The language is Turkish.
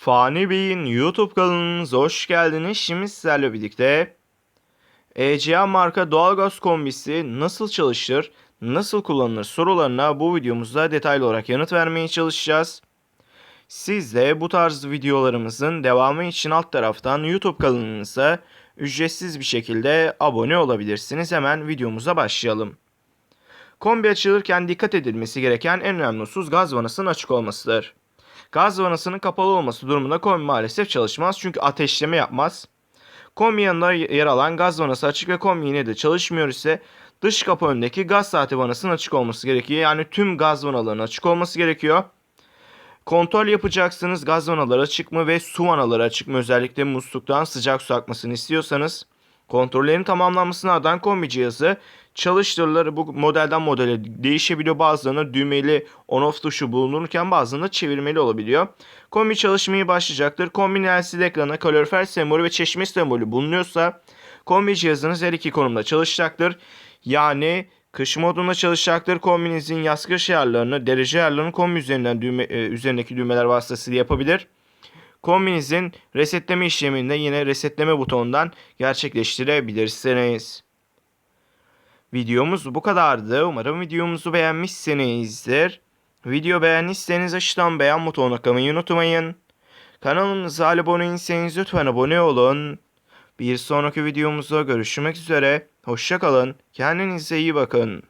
Fani Bey'in YouTube kanalımıza hoş geldiniz. Şimdi sizlerle birlikte ECA marka doğalgaz kombisi nasıl çalışır, nasıl kullanılır sorularına bu videomuzda detaylı olarak yanıt vermeye çalışacağız. Siz de bu tarz videolarımızın devamı için alt taraftan YouTube kanalımıza ücretsiz bir şekilde abone olabilirsiniz. Hemen videomuza başlayalım. Kombi açılırken dikkat edilmesi gereken en önemli husus gaz vanasının açık olmasıdır. Gaz vanasının kapalı olması durumunda kombi maalesef çalışmaz çünkü ateşleme yapmaz. Kombi yanında yer alan gaz vanası açık ve kombi yine de çalışmıyor ise dış kapı önündeki gaz saati vanasının açık olması gerekiyor. Yani tüm gaz vanalarının açık olması gerekiyor. Kontrol yapacaksınız gaz vanaları açık mı ve su vanaları açık mı özellikle musluktan sıcak su akmasını istiyorsanız. Kontrollerin tamamlanmasına ardından kombi cihazı çalıştırılır. Bu modelden modele değişebiliyor. Bazılarında düğmeli on-off tuşu bulunurken bazılarında çevirmeli olabiliyor. Kombi çalışmaya başlayacaktır. Kombinin LCD ekranı, kalorifer sembolü ve çeşme sembolü bulunuyorsa kombi cihazınız her iki konumda çalışacaktır. Yani kış modunda çalışacaktır. Kombinizin yaz kış ayarlarını, derece ayarlarını kombi üzerinden düğme, e, üzerindeki düğmeler vasıtasıyla yapabilir. Kombinizin resetleme işleminde yine resetleme butonundan gerçekleştirebilirsiniz. Videomuz bu kadardı. Umarım videomuzu beğenmişsinizdir. Video beğendiyseniz aşağıdan beğen butonuna tıklamayı unutmayın. Kanalımıza abone değilseniz lütfen abone olun. Bir sonraki videomuzda görüşmek üzere. Hoşçakalın. Kendinize iyi bakın.